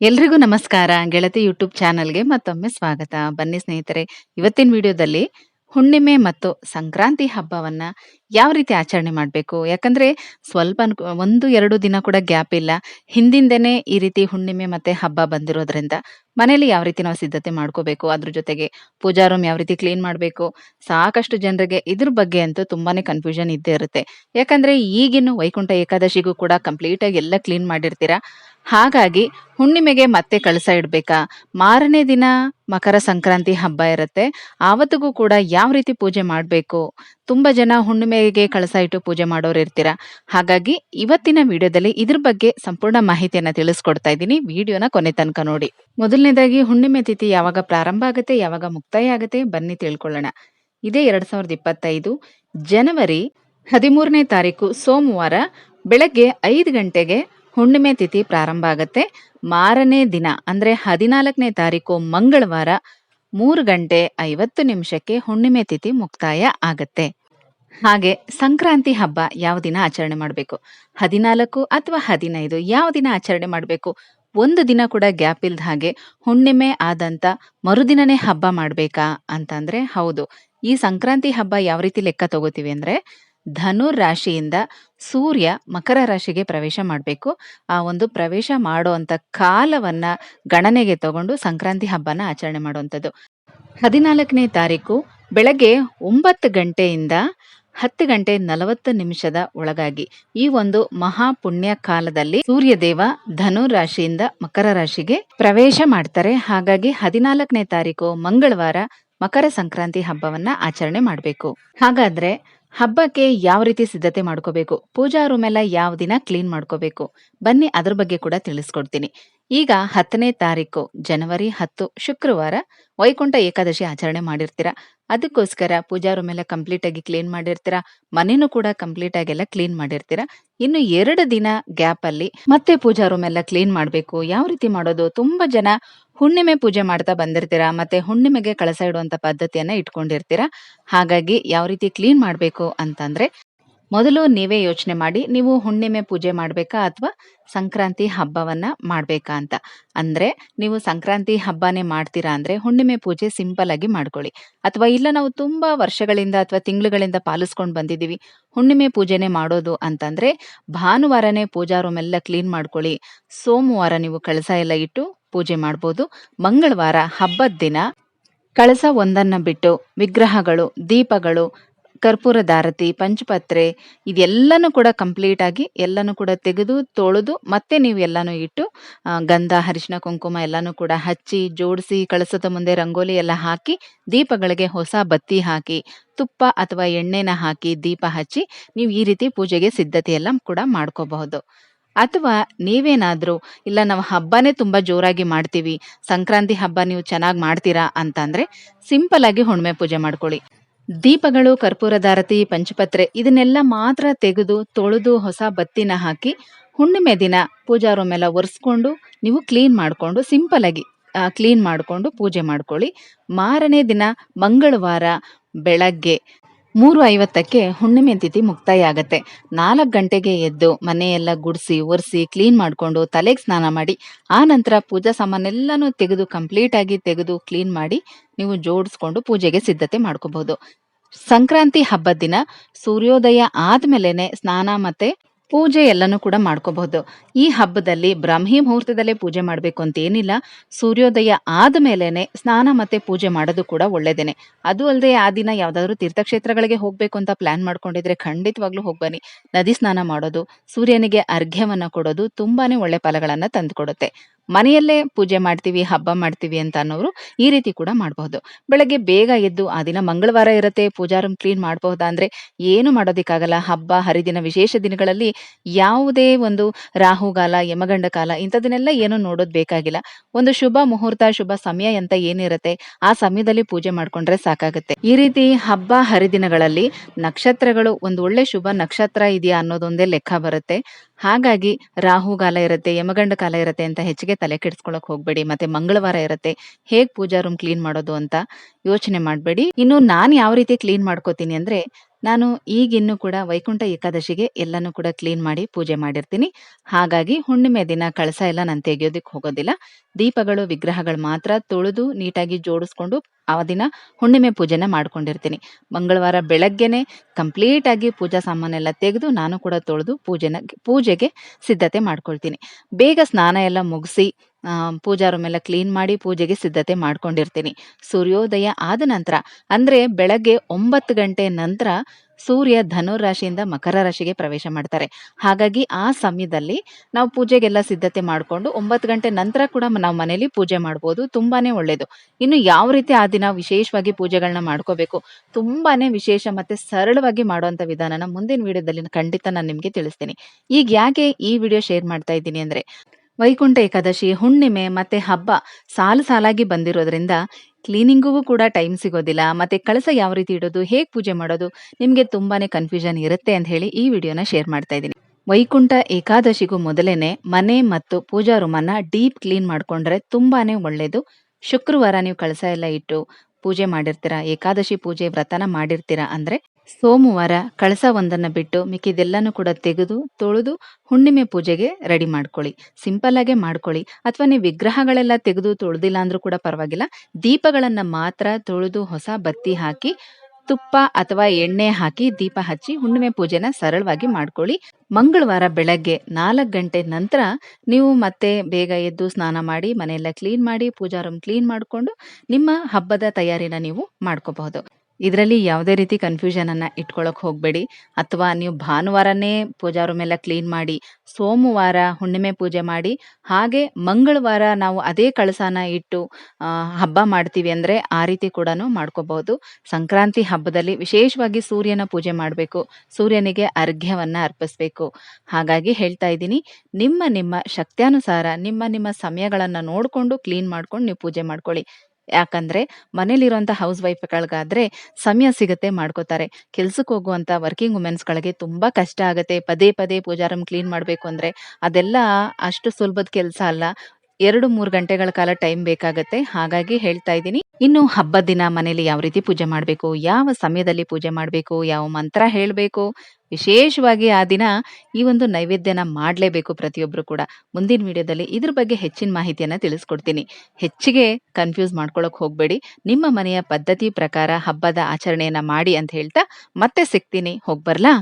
ಎಲ್ರಿಗೂ ನಮಸ್ಕಾರ. ಗೆಳತಿ ಯೂಟ್ಯೂಬ್ ಚಾನಲ್ಗೆ ಮತ್ತೊಮ್ಮೆ ಸ್ವಾಗತ. ಬನ್ನಿ ಸ್ನೇಹಿತರೆ, ಇವತ್ತಿನ ವಿಡಿಯೋದಲ್ಲಿ ಹುಣ್ಣಿಮೆ ಮತ್ತು ಸಂಕ್ರಾಂತಿ ಹಬ್ಬವನ್ನ ಯಾವ ರೀತಿ ಆಚರಣೆ ಮಾಡಬೇಕು? ಯಾಕಂದ್ರೆ ಸ್ವಲ್ಪ ಒಂದು, ಎರಡು ದಿನ ಕೂಡ ಗ್ಯಾಪ್ ಇಲ್ಲ. ಹಿಂದಿಂದನೇ ಈ ರೀತಿ ಹುಣ್ಣಿಮೆ ಮತ್ತೆ ಹಬ್ಬ ಬಂದಿರೋದ್ರಿಂದ ಮನೇಲಿ ಯಾವ ರೀತಿ ನಾವು ಸಿದ್ಧತೆ ಮಾಡ್ಕೋಬೇಕು? ಅದ್ರ ಜೊತೆಗೆ ಪೂಜಾ ರೂಮ್ ಯಾವ ರೀತಿ ಕ್ಲೀನ್ ಮಾಡಬೇಕು? ಸಾಕಷ್ಟು ಜನರಿಗೆ ಇದ್ರ ಬಗ್ಗೆ ಅಂತೂ ತುಂಬಾನೇ ಕನ್ಫ್ಯೂಷನ್ ಇದ್ದೇ ಇರುತ್ತೆ. ಯಾಕಂದ್ರೆ ಈಗಿನ ವೈಕುಂಠ ಏಕಾದಶಿಗೂ ಕೂಡ ಕಂಪ್ಲೀಟ್ ಆಗಿ ಎಲ್ಲ ಕ್ಲೀನ್ ಮಾಡಿರ್ತೀರಾ? ಹಾಗಾಗಿ ಹುಣ್ಣಿಮೆಗೆ ಮತ್ತೆ ಕಳಸ ಇಡ್ಬೇಕಾ? ಮಾರನೇ ದಿನ ಮಕರ ಸಂಕ್ರಾಂತಿ ಹಬ್ಬ ಇರುತ್ತೆ. ಆವತ್ತಿಗೂ ಕೂಡ ಯಾವ ರೀತಿ ಪೂಜೆ ಮಾಡಬೇಕು? ತುಂಬಾ ಜನ ಹುಣ್ಣಿಮೆಗೆ ಕಳಸ ಇಟ್ಟು ಪೂಜೆ ಮಾಡೋರು ಇರ್ತೀರಾ? ಹಾಗಾಗಿ ಇವತ್ತಿನ ವಿಡಿಯೋದಲ್ಲಿ ಇದ್ರ ಬಗ್ಗೆ ಸಂಪೂರ್ಣ ಮಾಹಿತಿಯನ್ನ ತಿಳಿಸ್ಕೊಡ್ತಾ ಇದ್ದೀನಿ. ವಿಡಿಯೋನ ಕೊನೆ ತನಕ ನೋಡಿ. ಮೊದಲನೇದಾಗಿ ಹುಣ್ಣಿಮೆ ತಿಥಿ ಯಾವಾಗ ಪ್ರಾರಂಭ ಆಗುತ್ತೆ, ಯಾವಾಗ ಮುಕ್ತಾಯ ಆಗುತ್ತೆ ಬನ್ನಿ ತಿಳ್ಕೊಳ್ಳೋಣ. ಇದೇ ಎರಡ್ ಸಾವಿರದ ಇಪ್ಪತ್ತೈದು ಜನವರಿ ಹದಿಮೂರನೇ ತಾರೀಕು ಸೋಮವಾರ ಬೆಳಗ್ಗೆ ಐದು ಗಂಟೆಗೆ ಹುಣ್ಣಿಮೆ ತಿಥಿ ಪ್ರಾರಂಭ ಆಗುತ್ತೆ. ಮಾರನೇ ದಿನ, ಅಂದ್ರೆ ಹದಿನಾಲ್ಕನೇ ತಾರೀಕು ಮಂಗಳವಾರ, ಮೂರು ಗಂಟೆ ಐವತ್ತು ನಿಮಿಷಕ್ಕೆ ಹುಣ್ಣಿಮೆ ತಿಥಿ ಮುಕ್ತಾಯ ಆಗತ್ತೆ. ಹಾಗೆ ಸಂಕ್ರಾಂತಿ ಹಬ್ಬ ಯಾವ ದಿನ ಆಚರಣೆ ಮಾಡಬೇಕು? ಹದಿನಾಲ್ಕು ಅಥವಾ ಹದಿನೈದು ಯಾವ ದಿನ ಆಚರಣೆ ಮಾಡಬೇಕು? ಒಂದು ದಿನ ಕೂಡ ಗ್ಯಾಪ್ ಇಲ್ದ ಹಾಗೆ ಹುಣ್ಣಿಮೆ ಆದಂತ ಮರುದಿನನೇ ಹಬ್ಬ ಮಾಡಬೇಕಾ ಅಂತಂದ್ರೆ ಹೌದು. ಈ ಸಂಕ್ರಾಂತಿ ಹಬ್ಬ ಯಾವ ರೀತಿ ಲೆಕ್ಕ ತಗೋತೀವಿ ಅಂದ್ರೆ ಧನುರ್ ರಾಶಿಯಿಂದ ಸೂರ್ಯ ಮಕರ ರಾಶಿಗೆ ಪ್ರವೇಶ ಮಾಡಬೇಕು. ಆ ಒಂದು ಪ್ರವೇಶ ಮಾಡುವಂಥ ಕಾಲವನ್ನ ಗಣನೆಗೆ ತಗೊಂಡು ಸಂಕ್ರಾಂತಿ ಹಬ್ಬನ ಆಚರಣೆ ಮಾಡುವಂಥದ್ದು. ಹದಿನಾಲ್ಕನೇ ತಾರೀಕು ಬೆಳಗ್ಗೆ ಒಂಬತ್ತು ಗಂಟೆಯಿಂದ ಹತ್ತು ಗಂಟೆ ನಲವತ್ತು ನಿಮಿಷದ ಒಳಗಾಗಿ ಈ ಒಂದು ಮಹಾ ಪುಣ್ಯ ಕಾಲದಲ್ಲಿ ಸೂರ್ಯದೇವ ಧನು ರಾಶಿಯಿಂದ ಮಕರ ರಾಶಿಗೆ ಪ್ರವೇಶ ಮಾಡ್ತಾರೆ. ಹಾಗಾಗಿ ಹದಿನಾಲ್ಕನೇ ತಾರೀಕು ಮಂಗಳವಾರ ಮಕರ ಸಂಕ್ರಾಂತಿ ಹಬ್ಬವನ್ನ ಆಚರಣೆ ಮಾಡಬೇಕು. ಹಾಗಾದ್ರೆ ಹಬ್ಬಕ್ಕೆ ಯಾವ ರೀತಿ ಸಿದ್ಧತೆ ಮಾಡ್ಕೋಬೇಕು? ಪೂಜಾ ರೂಮ್ ಎಲ್ಲ ಯಾವ ದಿನ ಕ್ಲೀನ್ ಮಾಡ್ಕೋಬೇಕು? ಬನ್ನಿ ಅದ್ರ ಬಗ್ಗೆ ಕೂಡ ತಿಳಿಸ್ಕೊಡ್ತೀನಿ. ಈಗ ಹತ್ತನೇ ತಾರೀಕು, ಜನವರಿ ಹತ್ತು, ಶುಕ್ರವಾರ ವೈಕುಂಠ ಏಕಾದಶಿ ಆಚರಣೆ ಮಾಡಿರ್ತೀರಾ? ಅದಕ್ಕೋಸ್ಕರ ಪೂಜಾ ರೂಮ್ ಎಲ್ಲ ಕಂಪ್ಲೀಟ್ ಆಗಿ ಕ್ಲೀನ್ ಮಾಡಿರ್ತೀರಾ? ಮನೇನು ಕೂಡ ಕಂಪ್ಲೀಟ್ ಆಗಿ ಎಲ್ಲ ಕ್ಲೀನ್ ಮಾಡಿರ್ತೀರಾ? ಇನ್ನು ಎರಡು ದಿನ ಗ್ಯಾಪ್ ಅಲ್ಲಿ ಮತ್ತೆ ಪೂಜಾ ರೂಮ್ ಎಲ್ಲ ಕ್ಲೀನ್ ಮಾಡಬೇಕು. ಯಾವ ರೀತಿ ಮಾಡೋದು? ತುಂಬಾ ಜನ ಹುಣ್ಣಿಮೆ ಪೂಜೆ ಮಾಡ್ತಾ ಬಂದಿರ್ತೀರಾ? ಮತ್ತೆ ಹುಣ್ಣಿಮೆಗೆ ಕಳಸ ಇಡುವಂತ ಪದ್ಧತಿಯನ್ನ ಇಟ್ಕೊಂಡಿರ್ತೀರಾ? ಹಾಗಾಗಿ ಯಾವ ರೀತಿ ಕ್ಲೀನ್ ಮಾಡಬೇಕು ಅಂತಂದ್ರೆ ಮೊದಲು ನೀವೇ ಯೋಚನೆ ಮಾಡಿ, ನೀವು ಹುಣ್ಣಿಮೆ ಪೂಜೆ ಮಾಡ್ಬೇಕಾ ಅಥವಾ ಸಂಕ್ರಾಂತಿ ಹಬ್ಬವನ್ನ ಮಾಡ್ಬೇಕಾ ಅಂತ. ಅಂದ್ರೆ ನೀವು ಸಂಕ್ರಾಂತಿ ಹಬ್ಬನೇ ಮಾಡ್ತೀರಾ ಅಂದ್ರೆ ಹುಣ್ಣಿಮೆ ಪೂಜೆ ಸಿಂಪಲ್ ಆಗಿ ಮಾಡ್ಕೊಳ್ಳಿ. ಅಥವಾ ಇಲ್ಲ ನಾವು ತುಂಬಾ ವರ್ಷಗಳಿಂದ ಅಥವಾ ತಿಂಗಳುಗಳಿಂದ ಪಾಲಿಸ್ಕೊಂಡು ಬಂದಿದ್ದೀವಿ, ಹುಣ್ಣಿಮೆ ಪೂಜೆನೆ ಮಾಡೋದು ಅಂತಂದ್ರೆ ಭಾನುವಾರನೇ ಪೂಜಾ ರೂಮ್ ಎಲ್ಲ ಕ್ಲೀನ್ ಮಾಡ್ಕೊಳ್ಳಿ. ಸೋಮವಾರ ನೀವು ಕಳಸ ಎಲ್ಲ ಇಟ್ಟು ಪೂಜೆ ಮಾಡ್ಬೋದು. ಮಂಗಳವಾರ ಹಬ್ಬದ ದಿನ ಕಳಸ ಒಂದನ್ನ ಬಿಟ್ಟು ವಿಗ್ರಹಗಳು, ದೀಪಗಳು, ಕರ್ಪೂರ ದಾರತಿ ಪಂಚಪತ್ರೆ ಇದೆಲ್ಲನೂ ಕೂಡ ಕಂಪ್ಲೀಟ್ ಆಗಿ ಎಲ್ಲನೂ ಕೂಡ ತೆಗೆದು, ತೊಳೆದು ಮತ್ತೆ ನೀವು ಎಲ್ಲನೂ ಇಟ್ಟು ಗಂಧ, ಅರಿಶಿನ, ಕುಂಕುಮ ಎಲ್ಲನೂ ಕೂಡ ಹಚ್ಚಿ, ಜೋಡಿಸಿ, ಕಳಸದ ಮುಂದೆ ರಂಗೋಲಿ ಎಲ್ಲ ಹಾಕಿ, ದೀಪಗಳಿಗೆ ಹೊಸ ಬತ್ತಿ ಹಾಕಿ, ತುಪ್ಪ ಅಥವಾ ಎಣ್ಣೆನ ಹಾಕಿ ದೀಪ ಹಚ್ಚಿ ನೀವು ಈ ರೀತಿ ಪೂಜೆಗೆ ಸಿದ್ಧತೆ ಎಲ್ಲ ಕೂಡ ಮಾಡ್ಕೋಬಹುದು. ಅಥವಾ ನೀವೇನಾದರೂ, ಇಲ್ಲ, ನಾವು ಹಬ್ಬನೇ ತುಂಬ ಜೋರಾಗಿ ಮಾಡ್ತೀವಿ, ಸಂಕ್ರಾಂತಿ ಹಬ್ಬ ನೀವು ಚೆನ್ನಾಗಿ ಮಾಡ್ತೀರಾ ಅಂತಂದರೆ, ಸಿಂಪಲ್ ಹುಣ್ಮೆ ಪೂಜೆ ಮಾಡ್ಕೊಳ್ಳಿ. ದೀಪಗಳು ಕರ್ಪೂರದಾರತಿ ಪಂಚಪತ್ರೆ ಇದನ್ನೆಲ್ಲ ಮಾತ್ರ ತೆಗೆದು, ತೊಳೆದು ಹೊಸ ಬತ್ತಿನ ಹಾಕಿ ಹುಣ್ಣಿಮೆ ದಿನ ಪೂಜಾ ರೂಮ್ ಎಲ್ಲ ಒರೆಸ್ಕೊಂಡು ನೀವು ಕ್ಲೀನ್ ಮಾಡಿಕೊಂಡು ಸಿಂಪಲಾಗಿ ಕ್ಲೀನ್ ಮಾಡಿಕೊಂಡು ಪೂಜೆ ಮಾಡ್ಕೊಳ್ಳಿ. ಮಾರನೇ ದಿನ ಮಂಗಳವಾರ ಬೆಳಗ್ಗೆ ಮೂರು ಐವತ್ತಕ್ಕೆ ಹುಣ್ಣಿಮೆ ತಿಥಿ ಮುಕ್ತಾಯ ಆಗತ್ತೆ ನಾಲ್ಕು ಗಂಟೆಗೆ ಎದ್ದು ಮನೆಯೆಲ್ಲ ಗುಡಿಸಿ, ಒರೆಸಿ ಕ್ಲೀನ್ ಮಾಡಿಕೊಂಡು ತಲೆಗೆ ಸ್ನಾನ ಮಾಡಿ, ಆ ನಂತರ ಪೂಜಾ ಸಾಮಾನೆಲ್ಲನೂ ತೆಗೆದು ಕಂಪ್ಲೀಟ್ ಆಗಿ ತೆಗೆದು ಕ್ಲೀನ್ ಮಾಡಿ ನೀವು ಜೋಡಿಸ್ಕೊಂಡು ಪೂಜೆಗೆ ಸಿದ್ಧತೆ ಮಾಡ್ಕೋಬಹುದು ಸಂಕ್ರಾಂತಿ ಹಬ್ಬದ ದಿನ ಸೂರ್ಯೋದಯ ಆದ್ಮೇಲೆನೆ ಸ್ನಾನ ಮತ್ತೆ ಪೂಜೆ ಎಲ್ಲನೂ ಕೂಡ ಮಾಡ್ಕೋಬಹುದು. ಈ ಹಬ್ಬದಲ್ಲಿ ಬ್ರಾಹ್ಮಿ ಮುಹೂರ್ತದಲ್ಲೇ ಪೂಜೆ ಮಾಡಬೇಕು ಅಂತ ಏನಿಲ್ಲ. ಸೂರ್ಯೋದಯ ಆದ್ಮೇಲೆನೆ ಸ್ನಾನ ಮತ್ತೆ ಪೂಜೆ ಮಾಡೋದು ಕೂಡ ಒಳ್ಳೇದೇನೆ. ಅದು ಅಲ್ಲದೆ ಆ ದಿನ ಯಾವ್ದಾದ್ರು ತೀರ್ಥಕ್ಷೇತ್ರಗಳಿಗೆ ಹೋಗ್ಬೇಕು ಅಂತ ಪ್ಲಾನ್ ಮಾಡ್ಕೊಂಡಿದ್ರೆ ಖಂಡಿತವಾಗ್ಲೂ ಹೋಗ್ಬನ್ನಿ ನದಿ ಸ್ನಾನ ಮಾಡೋದು, ಸೂರ್ಯನಿಗೆ ಅರ್ಘ್ಯವನ್ನ ಕೊಡೋದು ತುಂಬಾನೇ ಒಳ್ಳೆ ಫಲಗಳನ್ನ ತಂದುಕೊಡುತ್ತೆ. ಮನೆಯಲ್ಲೇ ಪೂಜೆ ಮಾಡ್ತೀವಿ, ಹಬ್ಬ ಮಾಡ್ತೀವಿ ಅಂತ ಅನ್ನೋರು ಈ ರೀತಿ ಕೂಡ ಮಾಡಬಹುದು. ಬೆಳಗ್ಗೆ ಬೇಗ ಎದ್ದು ಆ ದಿನ ಮಂಗಳವಾರ ಇರುತ್ತೆ, ಪೂಜಾ ಕ್ಲೀನ್ ಮಾಡಬಹುದಾ ಅಂದ್ರೆ ಏನು ಮಾಡೋದಿಕ್ಕಾಗಲ್ಲ. ಹಬ್ಬ, ಹರಿದಿನ, ವಿಶೇಷ ದಿನಗಳಲ್ಲಿ ಯಾವುದೇ ಒಂದು ರಾಹುಗಾಲ, ಯಮಗಂಡ ಕಾಲ ಇಂಥದನ್ನೆಲ್ಲ ಏನು ನೋಡೋದು ಬೇಕಾಗಿಲ್ಲ. ಒಂದು ಶುಭ ಮುಹೂರ್ತ, ಶುಭ ಸಮಯ ಅಂತ ಏನಿರುತ್ತೆ, ಆ ಸಮಯದಲ್ಲಿ ಪೂಜೆ ಮಾಡ್ಕೊಂಡ್ರೆ ಸಾಕಾಗುತ್ತೆ. ಈ ರೀತಿ ಹಬ್ಬ, ಹರಿದಿನಗಳಲ್ಲಿ ನಕ್ಷತ್ರಗಳು, ಒಂದು ಒಳ್ಳೆ ಶುಭ ನಕ್ಷತ್ರ ಇದೆಯಾ ಅನ್ನೋದೊಂದೇ ಲೆಕ್ಕ ಬರುತ್ತೆ. ಹಾಗಾಗಿ ರಾಹುಗಾಲ ಇರುತ್ತೆ, ಯಮಗಂಡ ಕಾಲ ಇರುತ್ತೆ ಅಂತ ಹೆಚ್ಚಿಗೆ ತಲೆ ಕೆಡಿಸ್ಕೊಳಕ್ ಹೋಗ್ಬೇಡಿ. ಮತ್ತೆ ಮಂಗಳವಾರ ಇರುತ್ತೆ. ಹೇಗ್ ಪೂಜಾ ರೂಮ್ ಕ್ಲೀನ್ ಮಾಡೋದು ಅಂತ ಯೋಚನೆ ಮಾಡಬೇಡಿ. ಇನ್ನು ನಾನು ಯಾವ ರೀತಿ ಕ್ಲೀನ್ ಮಾಡ್ಕೋತೀನಿ ಅಂದ್ರೆ, ನಾನು ಈಗಿನ್ನು ಕೂಡ ವೈಕುಂಠ ಏಕಾದಶಿಗೆ ಎಲ್ಲನೂ ಕೂಡ ಕ್ಲೀನ್ ಮಾಡಿ ಪೂಜೆ ಮಾಡಿರ್ತೀನಿ. ಹಾಗಾಗಿ ಹುಣ್ಣಿಮೆ ದಿನ ಕಳಸ ಎಲ್ಲ ನಾನು ತೆಗೆಯೋದಕ್ಕೆ ಹೋಗೋದಿಲ್ಲ. ದೀಪಗಳು, ವಿಗ್ರಹಗಳು ಮಾತ್ರ ತೊಳೆದು ನೀಟಾಗಿ ಜೋಡಿಸ್ಕೊಂಡು ಆ ದಿನ ಹುಣ್ಣಿಮೆ ಪೂಜೆನ ಮಾಡ್ಕೊಂಡಿರ್ತೀನಿ. ಮಂಗಳವಾರ ಬೆಳಗ್ಗೆನೆ ಕಂಪ್ಲೀಟ್ ಆಗಿ ಪೂಜಾ ಸಾಮಾನೆಲ್ಲ ತೆಗೆದು ನಾನು ಕೂಡ ತೊಳೆದು ಪೂಜೆನ, ಪೂಜೆಗೆ ಸಿದ್ಧತೆ ಮಾಡ್ಕೊಳ್ತೀನಿ. ಬೇಗ ಸ್ನಾನ ಎಲ್ಲ ಮುಗಿಸಿ ಪೂಜಾ ರೂಮ್ ಎಲ್ಲ ಕ್ಲೀನ್ ಮಾಡಿ ಪೂಜೆಗೆ ಸಿದ್ಧತೆ ಮಾಡ್ಕೊಂಡಿರ್ತೀನಿ. ಸೂರ್ಯೋದಯ ಆದ ನಂತರ, ಅಂದ್ರೆ ಬೆಳಗ್ಗೆ ಒಂಬತ್ತು ಗಂಟೆ ನಂತರ ಸೂರ್ಯ ಧನು ರಾಶಿಯಿಂದ ಮಕರ ರಾಶಿಗೆ ಪ್ರವೇಶ ಮಾಡ್ತಾರೆ. ಹಾಗಾಗಿ ಆ ಸಮಯದಲ್ಲಿ ನಾವು ಪೂಜೆಗೆಲ್ಲ ಸಿದ್ಧತೆ ಮಾಡಿಕೊಂಡು ಒಂಬತ್ತು ಗಂಟೆ ನಂತರ ಕೂಡ ನಾವು ಮನೆಯಲ್ಲಿ ಪೂಜೆ ಮಾಡ್ಬೋದು, ತುಂಬಾನೇ ಒಳ್ಳೇದು. ಇನ್ನು ಯಾವ ರೀತಿ ಆ ದಿನ ವಿಶೇಷವಾಗಿ ಪೂಜೆಗಳನ್ನ ಮಾಡ್ಕೋಬೇಕು, ತುಂಬಾನೇ ವಿಶೇಷ ಮತ್ತೆ ಸರಳವಾಗಿ ಮಾಡುವಂತ ವಿಧಾನನ ಮುಂದಿನ ವಿಡಿಯೋದಲ್ಲಿ ಖಂಡಿತ ನಾನು ನಿಮ್ಗೆ ತಿಳಿಸ್ತೀನಿ. ಈಗ ಯಾಕೆ ಈ ವಿಡಿಯೋ ಶೇರ್ ಮಾಡ್ತಾ ಇದ್ದೀನಿ ಅಂದ್ರೆ ವೈಕುಂಠ ಏಕಾದಶಿ, ಹುಣ್ಣಿಮೆ ಮತ್ತೆ ಹಬ್ಬ ಸಾಲು ಸಾಲಾಗಿ ಬಂದಿರೋದ್ರಿಂದ ಕ್ಲೀನಿಂಗಿಗೂ ಕೂಡ ಟೈಮ್ ಸಿಗೋದಿಲ್ಲ. ಮತ್ತೆ ಕಳಸ ಯಾವ ರೀತಿ ಇಡೋದು, ಹೇಗೆ ಪೂಜೆ ಮಾಡೋದು, ನಿಮಗೆ ತುಂಬಾನೇ ಕನ್ಫ್ಯೂಷನ್ ಇರುತ್ತೆ ಅಂತ ಹೇಳಿ ಈ ವಿಡಿಯೋನ ಶೇರ್ ಮಾಡ್ತಾ ಇದ್ದೀನಿ. ವೈಕುಂಠ ಏಕಾದಶಿಗೂ ಮೊದಲೇನೆ ಮನೆ ಮತ್ತು ಪೂಜಾ ರೂಮನ್ನ ಡೀಪ್ ಕ್ಲೀನ್ ಮಾಡ್ಕೊಂಡ್ರೆ ತುಂಬಾನೇ ಒಳ್ಳೇದು. ಶುಕ್ರವಾರ ನೀವು ಕಳಸ ಎಲ್ಲ ಇಟ್ಟು ಪೂಜೆ ಮಾಡಿರ್ತೀರಾ, ಏಕಾದಶಿ ಪೂಜೆ ವ್ರತನ ಮಾಡಿರ್ತೀರಾ ಅಂದ್ರೆ ಸೋಮವಾರ ಕಳಸ ಒಂದನ್ನ ಬಿಟ್ಟು ಮಿಕ್ಕಿದೆಲ್ಲನೂ ಕೂಡ ತೆಗೆದು, ತೊಳೆದು ಹುಣ್ಣಿಮೆ ಪೂಜೆಗೆ ರೆಡಿ ಮಾಡ್ಕೊಳ್ಳಿ. ಸಿಂಪಲ್ ಆಗೇ ಮಾಡ್ಕೊಳ್ಳಿ. ಅಥವಾ ನೀವು ವಿಗ್ರಹಗಳೆಲ್ಲ ತೆಗೆದು ತೊಳೆದಿಲ್ಲ ಅಂದ್ರೂ ಕೂಡ ಪರವಾಗಿಲ್ಲ. ದೀಪಗಳನ್ನ ಮಾತ್ರ ತೊಳೆದು ಹೊಸ ಬತ್ತಿ ಹಾಕಿ, ತುಪ್ಪ ಅಥವಾ ಎಣ್ಣೆ ಹಾಕಿ ದೀಪ ಹಚ್ಚಿ ಹುಣ್ಣಿಮೆ ಪೂಜೆನ ಸರಳವಾಗಿ ಮಾಡ್ಕೊಳ್ಳಿ. ಮಂಗಳವಾರ ಬೆಳಗ್ಗೆ ನಾಲ್ಕು ಗಂಟೆ ನಂತರ ನೀವು ಮತ್ತೆ ಬೇಗ ಎದ್ದು ಸ್ನಾನ ಮಾಡಿ, ಮನೆಯೆಲ್ಲ ಕ್ಲೀನ್ ಮಾಡಿ, ಪೂಜಾ ರೂಮ್ ಕ್ಲೀನ್ ಮಾಡಿಕೊಂಡು ನಿಮ್ಮ ಹಬ್ಬದ ತಯಾರಿನ ನೀವು ಮಾಡ್ಕೋಬಹುದು. ಇದರಲ್ಲಿ ಯಾವುದೇ ರೀತಿ ಕನ್ಫ್ಯೂಷನ್ ಅನ್ನ ಇಟ್ಕೊಳಕ್ ಹೋಗಬೇಡಿ. ಅಥವಾ ನೀವು ಭಾನುವಾರನೇ ಪೂಜಾ ರೂಮ್ ಎಲ್ಲ ಕ್ಲೀನ್ ಮಾಡಿ, ಸೋಮವಾರ ಹುಣ್ಣಿಮೆ ಪೂಜೆ ಮಾಡಿ, ಹಾಗೆ ಮಂಗಳವಾರ ನಾವು ಅದೇ ಕಳಸನ ಇಟ್ಟು ಹಬ್ಬ ಮಾಡ್ತೀವಿ ಅಂದ್ರೆ ಆ ರೀತಿ ಕೂಡ ಮಾಡ್ಕೋಬಹುದು. ಸಂಕ್ರಾಂತಿ ಹಬ್ಬದಲ್ಲಿ ವಿಶೇಷವಾಗಿ ಸೂರ್ಯನ ಪೂಜೆ ಮಾಡಬೇಕು. ಸೂರ್ಯನಿಗೆ ಅರ್ಘ್ಯವನ್ನ ಅರ್ಪಿಸ್ಬೇಕು. ಹಾಗಾಗಿ ಹೇಳ್ತಾ ಇದ್ದೀನಿ, ನಿಮ್ಮ ನಿಮ್ಮ ಶಕ್ತ್ಯಾನುಸಾರ, ನಿಮ್ಮ ನಿಮ್ಮ ಸಮಯಗಳನ್ನ ನೋಡಿಕೊಂಡು ಕ್ಲೀನ್ ಮಾಡ್ಕೊಂಡು ನೀವು ಪೂಜೆ ಮಾಡ್ಕೊಳ್ಳಿ. ಯಾಕಂದ್ರೆ ಮನೇಲಿರುವಂತ ಹೌಸ್ ವೈಫ್‌ಗಳಿಗಾದ್ರೆ ಸಮಯ ಸಿಗುತ್ತೆ ಮಾಡ್ಕೋತಾರೆ. ಕೆಲ್ಸಕ್ಕೆ ಹೋಗುವಂತ ವರ್ಕಿಂಗ್ ವುಮೆನ್ಸ್‌ಗಳಿಗೆ ತುಂಬಾ ಕಷ್ಟ ಆಗುತ್ತೆ ಪದೇ ಪದೇ ಪೂಜಾರಂ ಕ್ಲೀನ್ ಮಾಡಬೇಕು ಅಂದ್ರೆ ಅದೆಲ್ಲ ಅಷ್ಟು ಸುಲಭದ ಕೆಲಸ ಅಲ್ಲ. 2, 3 ಗಂಟೆಗಳ ಕಾಲ ಟೈಮ್ ಬೇಕಾಗತ್ತೆ. ಹಾಗಾಗಿ ಹೇಳ್ತಾ ಇದ್ದೀನಿ. ಇನ್ನು ಹಬ್ಬದ ದಿನ ಮನೆಯಲ್ಲಿ ಯಾವ ರೀತಿ ಪೂಜೆ ಮಾಡಬೇಕು ಯಾವ ಸಮಯದಲ್ಲಿ ಪೂಜೆ ಮಾಡಬೇಕು ಯಾವ ಮಂತ್ರ ಹೇಳಬೇಕು ವಿಶೇಷವಾಗಿ ಆ ದಿನ ಈ ಒಂದು ನೈವೇದ್ಯನ ಮಾಡಲೇಬೇಕು ಪ್ರತಿಯೊಬ್ಬರು ಕೂಡ. ಮುಂದಿನ ವಿಡಿಯೋದಲ್ಲಿ ಇದ್ರ ಬಗ್ಗೆ ಹೆಚ್ಚಿನ ಮಾಹಿತಿಯನ್ನು ತಿಳಿಸ್ಕೊಡ್ತೀನಿ. ಹೆಚ್ಚಿಗೆ ಕನ್ಫ್ಯೂಸ್ ಮಾಡ್ಕೊಳ್ಳೋಕೆ ಹೋಗಬೇಡಿ ನಿಮ್ಮ ಮನೆಯ ಪದ್ಧತಿ ಪ್ರಕಾರ ಹಬ್ಬದ ಆಚರಣೆಯನ್ನು ಮಾಡಿ ಅಂತ ಹೇಳ್ತಾ ಮತ್ತೆ ಸಿಗ್ತೀನಿ. ಹೋಗ್ಬರ್ಲಾ?